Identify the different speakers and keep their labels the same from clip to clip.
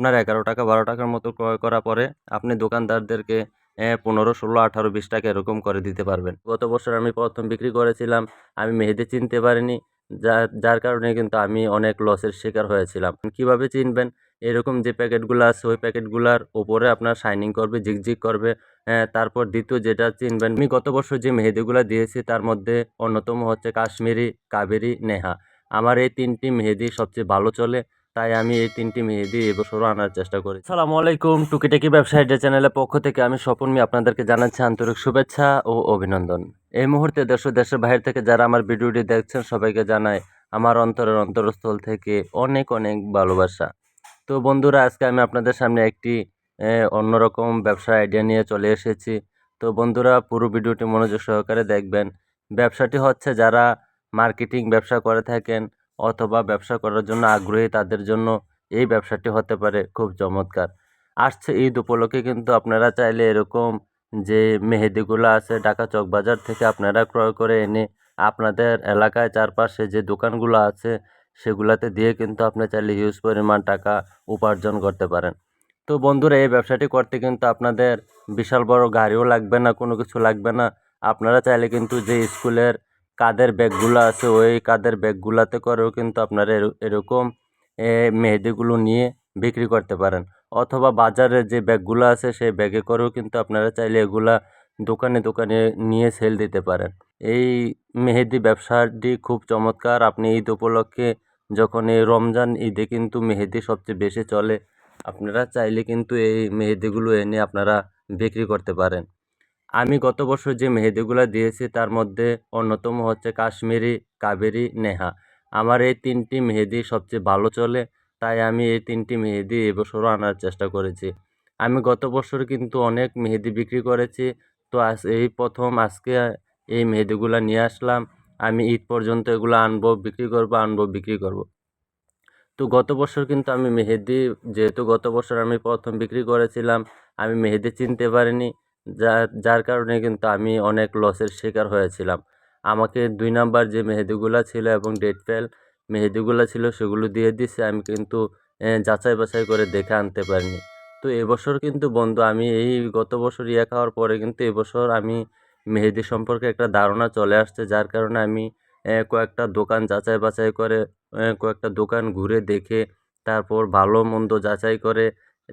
Speaker 1: আপনার এগারো টাকা, বারো টাকার মতো ক্রয় করার পরে আপনি দোকানদারদেরকে পনেরো, ষোলো, আঠারো, বিশ টাকা এরকম করে দিতে পারবেন। গত বছর আমি প্রথম বিক্রি করেছিলাম, আমি মেহেদি চিনতে পারিনি যার যার কারণে কিন্তু আমি অনেক লসের শিকার হয়েছিলাম। কীভাবে চিনবেন? এরকম যে প্যাকেটগুলো আছে, ওই প্যাকেটগুলোর ওপরে আপনার শাইনিং করবে, ঝিকঝিক করবে তারপর দ্বিতীয় যেটা চিনবেন, আমি গত বছর যে মেহেদিগুলো দিয়েছি, তার মধ্যে অন্যতম হচ্ছে কাশ্মীরি কাবেরি নেহা। আমার এই তিনটি মেহেদি সবচেয়ে ভালো চলে। তাই আমি এই তিনটি মেহেদি এবছরও আনার চেষ্টা করি। সালামু আলাইকুম, টুকিটাকি ব্যবসায়ীদের চ্যানেলের পক্ষ থেকে আমি স্বপন মি আপনাদেরকে জানাচ্ছি আন্তরিক শুভেচ্ছা ও অভিনন্দন। এই মুহূর্তে দেশ দেশের বাইরে থেকে যারা আমার ভিডিওটি দেখছেন, সবাইকে জানাই আমার অন্তরের অন্তরস্থল থেকে অনেক অনেক ভালোবাসা। তো বন্ধুরা, আজকে আমি আপনাদের সামনে একটি অন্যরকম ব্যবসা আইডিয়া নিয়ে চলে এসেছি। তো বন্ধুরা, পুরো ভিডিওটি মনোযোগ সহকারে দেখবেন। ব্যবসাটি হচ্ছে যারা মার্কেটিং ব্যবসা করে থাকেন অথবা ব্যবসা করার জন্য আগ্রহী তাদের জন্য এই ব্যবসাটি হতে পারে খুব চমৎকার। আসছে ঈদ উপলক্ষে কিন্তু আপনারা চাইলে এরকম যে মেহেদিগুলো আছে ঢাকা চকবাজার থেকে আপনারা ক্রয় করে এনে আপনাদের এলাকায় চারপাশে যে দোকানগুলো আছে সেগুলাতে দিয়ে কিন্তু আপনি চাইলে হিউজ পরিমাণ টাকা উপার্জন করতে পারেন। তো বন্ধুরা, এই ব্যবসাটি করতে কিন্তু আপনাদের বিশাল বড় গাড়িও লাগবে না, কোনো কিছু লাগবে না। আপনারা চাইলে কিন্তু যে স্কুলের কাদের ব্যাগগুলো আছে, ওই কাদের ব্যাগগুলাতে করেও কিন্তু আপনারা এর- এরকম মেহেদিগুলো নিয়ে বিক্রি করতে পারেন। অথবা বাজারে যে ব্যাগগুলো আছে, সেই ব্যাগে করেও কিন্তু আপনারা চাইলে এগুলা দোকানে দোকানে নিয়ে সেল দিতে পারেন। এই মেহেদি ব্যবসাটি খুব চমৎকার। আপনি ঈদ উপলক্ষে যখন এই রমজান ঈদে কিন্তু মেহেদি সবচেয়ে বেশি চলে, আপনারা চাইলে কিন্তু এই মেহেদিগুলো এনে আপনারা বিক্রি করতে পারেন। আমি গত বছর যে মেহেদিগুলো দিয়েছি, তার মধ্যে অন্যতম হচ্ছে কাশ্মীরি কাবেরি নেহা। আমার এই তিনটি মেহেদি সবচেয়ে ভালো চলে, তাই আমি এই তিনটি মেহেদি এবছরও আনার চেষ্টা করেছি। আমি গত বছর কিন্তু অনেক মেহেদি বিক্রি করেছি, তো আজ এই প্রথম আজকে এই মেহেদিগুলো নিয়ে আসলাম। আমি ঈদ পর্যন্ত এগুলো আনব, বিক্রি করব, আনব, বিক্রি করব। তো গত বছর কিন্তু আমি মেহেদি, যেহেতু গত বছর আমি প্রথম বিক্রি করেছিলাম, আমি মেহেদি চিনতে পারিনি। যার যার কারণে কিন্তু আমি অনেক লসের শিকার হয়েছিলাম। আমাকে দুই নাম্বার যে মেহেদিগুলো ছিল এবং ডেট ফেল মেহেদিগুলো ছিল সেগুলো দিয়ে দিছে, আমি কিন্তু যাচাই বাছাই করে দেখে আনতে পারিনি। তো এবছর কিন্তু বন্ধু, আমি এই গত বছর ইয়ে খাওয়ার পরে কিন্তু এবছর আমি মেহেদি সম্পর্কে একটা ধারণা চলে আসছে, যার কারণে আমি কয়েকটা দোকান যাচাই বাছাই করে কয়েকটা দোকান ঘুরে দেখে, তারপর ভালো মন্দ যাচাই করে,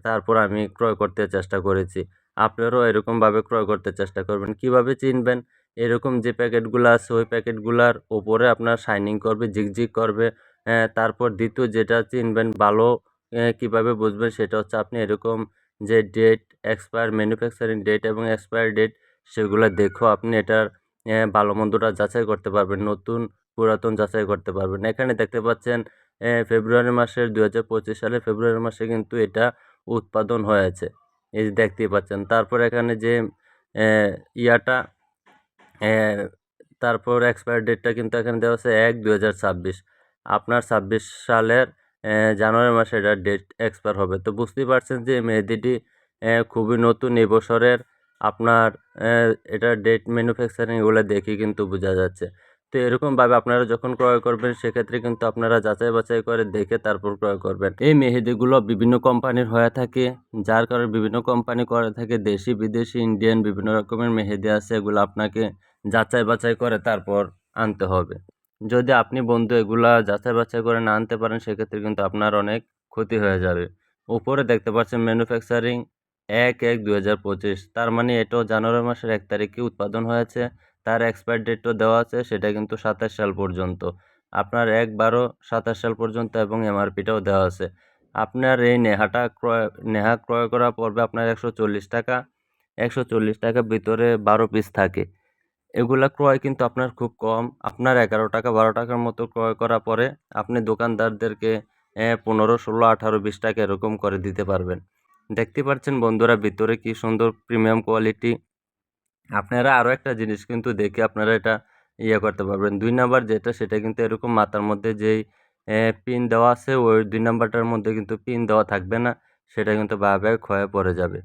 Speaker 1: তারপর আমি ক্রয় করতে চেষ্টা করেছি। আপনারাও এরকমভাবে ক্রয় করতে চেষ্টা করবেন। কীভাবে চিনবেন? এরকম যে প্যাকেটগুলো আছে ওই প্যাকেটগুলোর ওপরে আপনার শাইনিং করবে ঝিকঝিক করবে হ্যাঁ, তারপর দ্বিতীয় যেটা চিনবেন ভালো কীভাবে বুঝবেন সেটা হচ্ছে আপনি এরকম যে ডেট এক্সপায়ার ম্যানুফ্যাকচারিং ডেট এবং এক্সপায়ার ডেট সেগুলো দেখো আপনি এটার ভালো মন্দটা যাচাই করতে পারবেন নতুন পুরাতন যাচাই করতে পারবেন। এখানে দেখতে পাচ্ছেন ফেব্রুয়ারি মাসের দু হাজার পঁচিশ সালে ফেব্রুয়ারি মাসে কিন্তু এটা উৎপাদন হয়েছে। এই যে দেখতেই পাচ্ছেন। তারপর এখানে যে ইয়াটা তারপর এক্সপায়ার ডেটটা কিন্তু এখানে দেওয়া আছে এক ছাব্বিশ। আপনার ছাব্বিশ সালের জানুয়ারি মাসে এটা ডেট এক্সপায়ার হবে। তো বুঝতেই পারছেন যে মেহেদিটি খুবই নতুন এই বছরের। আপনার আহ, এটা ডেট ম্যানুফ্যাকচারিং এগুলো দেখে কিন্তু বোঝা যাচ্ছে। তো এরকমভাবে আপনারা যখন ক্রয় করবেন, সেক্ষেত্রে কিন্তু আপনারা যাচাই বাছাই করে দেখে তারপর ক্রয় করবেন। এই মেহেদিগুলো বিভিন্ন কোম্পানির হয়ে থাকে। যার কারণে বিভিন্ন কোম্পানি করে থাকে। দেশি, বিদেশি, ইন্ডিয়ান বিভিন্ন রকমের মেহেদি আছে। এগুলো আপনাকে যাচাই বাছাই করে তারপর আনতে হবে। যদি আপনি বন্ধু এগুলা যাচাই বাছাই করে না আনতে পারেন, সেক্ষেত্রে কিন্তু আপনার অনেক ক্ষতি হয়ে যাবে। উপরে দেখতে পাচ্ছেন ম্যানুফ্যাকচারিং এক এক দু তার মানে এটাও জানুয়ারি মাসের এক তারিখে উৎপাদন হয়েছে। তার এক্সপায়ার ডেটও দেওয়া আছে, সেটা কিন্তু সাতাশ সাল পর্যন্ত। আপনার এক বারো সাতাশ সাল পর্যন্ত এবং এমআরপিটাও দেওয়া আছে। আপনার এই নেহাটা ক্রয়, নেহা ক্রয় করা পড়বে আপনার একশো চল্লিশ টাকা, একশো চল্লিশ টাকার ভিতরে বারো পিস থাকে। এগুলা ক্রয় কিন্তু আপনার খুব কম। আপনার এগারো টাকা, বারো টাকার মতো ক্রয় করার পরে আপনি দোকানদারদেরকে পনেরো, ষোলো, আঠারো, বিশ টাকা এরকম করে দিতে পারবেন। দেখতে পাচ্ছেন বন্ধুরা ভিতরে কি সুন্দর প্রিমিয়াম কোয়ালিটি আপনারা আরও একটা জিনিস কিন্তু দেখে আপনারা এটা ইয়ে করতে পারবেন। দুই নাম্বার যেটা, সেটা কিন্তু এরকম মাথার মধ্যে যেই পিন দেওয়া আছে, ওই দুই নাম্বারটার মধ্যে কিন্তু পিন দেওয়া থাকবে না, সেটা কিন্তু ভাবে ক্ষয়ে পড়ে যাবে।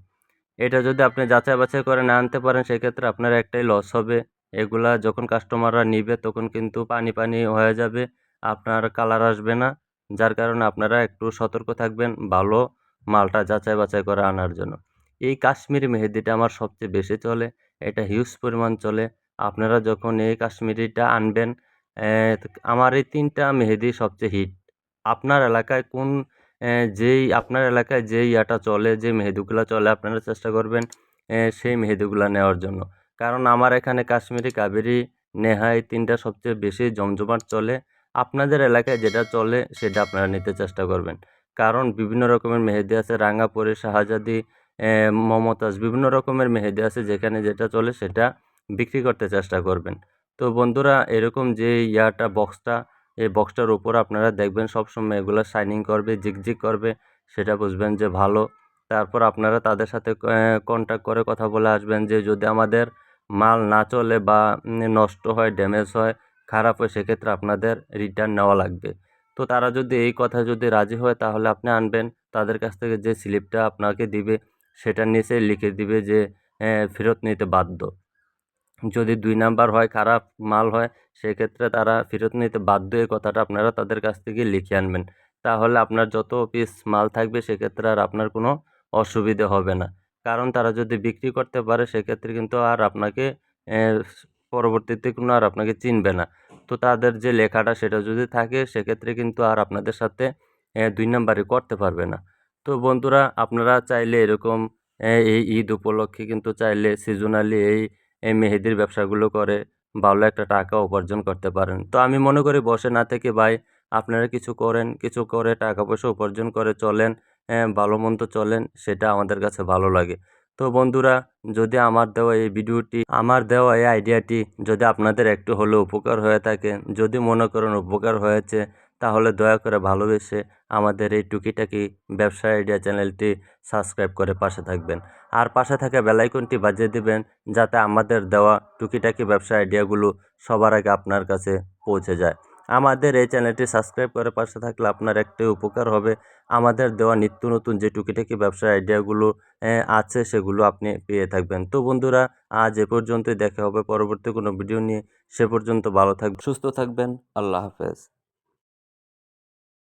Speaker 1: এটা যদি আপনি যাচাই বাছাই করে না আনতে পারেন, সেক্ষেত্রে আপনার একটাই লস হবে। এগুলা যখন কাস্টমাররা নিবে, তখন কিন্তু পানি পানি হয়ে যাবে, আপনার কালার আসবে না। যার কারণে আপনারা একটু সতর্ক থাকবেন ভালো মালটা যাচাই বাছাই করে আনার জন্য। এই কাশ্মীরি মেহেদিটা আমার সবচেয়ে বেশি চলে, এটা হিউজ পরিমাণ চলে। আপনারা যখন এই কাশ্মীরিটা আনবেন আমার এই তিনটা মেহেদি সবচেয়ে হিট আপনার এলাকায় কোন যেই, আপনার এলাকায় যেই ইয়াটা চলে, যে মেহেদিগুলো চলে, আপনারা চেষ্টা করবেন সেই মেহেদিগুলো নেওয়ার জন্য। কারণ আমার এখানে কাশ্মীরি কাবেরি, নেহা এই তিনটা সবচেয়ে বেশি জমজমাট চলে। আপনাদের এলাকায় যেটা চলে, সেটা আপনারা নিতে চেষ্টা করবেন। কারণ বিভিন্ন রকমের মেহেদি আছে রাঙ্গাপুরি শাহজাদি মমতাজ বিভিন্ন রকমের মেহেদি আছে যেখানে যেটা চলে সেটা বিক্রি করতে চেষ্টা করবেন। তো বন্ধুরা, এরকম যে ইয়াটা, বক্সটা, এই বক্সটার উপর আপনারা দেখবেন সবসময় এগুলো শাইনিং করবে, ঝিকঝিক করবে, সেটা বুঝবেন যে ভালো। তারপর আপনারা তাদের সাথে কন্ট্যাক্ট করে কথা বলে আসবেন যে যদি আমাদের মাল না চলে বা নষ্ট হয় ড্যামেজ হয়, খারাপ হয়, সেক্ষেত্রে আপনাদের রিটার্ন নেওয়া লাগবে। তো তারা যদি এই কথা যদি রাজি হয়, তাহলে আপনি আনবেন। তাদের কাছ থেকে যে স্লিপটা আপনাকে দিবে সেটার নিচে লিখে দিবে যে ফেরত নিতে বাধ্য। যদি দুই নাম্বার হয়, খারাপ মাল হয়, সেক্ষেত্রে তারা ফেরত নিতে বাধ্য এই কথাটা আপনারা তাদের কাছ থেকে লিখে আনবেন। তাহলে আপনার যত পিস মাল থাকবে, সেক্ষেত্রে আর আপনার কোনো অসুবিধে হবে না। কারণ তারা যদি বিক্রি করতে পারে, সেক্ষেত্রে কিন্তু আর আপনাকে পরবর্তীতে কোনো আর আপনাকে চিনবে না। তো তাদের যে লেখাটা সেটা যদি থাকে, সেক্ষেত্রে কিন্তু আর আপনাদের সাথে দুই নাম্বারই করতে পারবে না। তো বন্ধুরা, আপনারা চাইলে এরকম এই ঈদ উপলক্ষে কিন্তু চাইলে সিজনালি এই মেহেদির ব্যবসাগুলো করে ভালো একটা টাকা উপার্জন করতে পারেন। তো আমি মনে করি বসে না থেকে ভাই, আপনারা কিছু করেন, কিছু করে টাকা পয়সা উপার্জন করে চলেন ভালো মন্দ চলেন, সেটা আমাদের কাছে ভালো লাগে। তো বন্ধুরা, যদি আমার দেওয়া এই ভিডিওটি, আমার দেওয়া এই আইডিয়াটি যদি আপনাদের একটু হলেও উপকার হয়ে থাকে, যদি মনে করেন উপকার হয়েছে তাহলে দয়া করে ভালোবেসে আমাদের এই টুকিটাকি ব্যবসা আইডিয়া চ্যানেলটি সাবস্ক্রাইব করে পাশে থাকবেন। আর পাশে থাকা বেলাইকনটি বাজিয়ে দিবেন যাতে আমাদের দেওয়া টুকিটাকি ব্যবসা আইডিয়াগুলো সবার আগে আপনার কাছে পৌঁছে যায়। আমাদের এই চ্যানেলটি সাবস্ক্রাইব করে পাশে থাকলে আপনার একটাই উপকার হবে। আমাদের দেওয়া নিত্য নতুন যে টুকিটাকি ব্যবসার আইডিয়াগুলো আছে সেগুলো আপনি পেয়ে থাকবেন। তো বন্ধুরা, আজ এ পর্যন্তই। দেখা হবে পরবর্তী কোনো ভিডিও নিয়ে। সে পর্যন্ত ভালো থাকবেন, সুস্থ থাকবেন। আল্লাহ হাফেজ।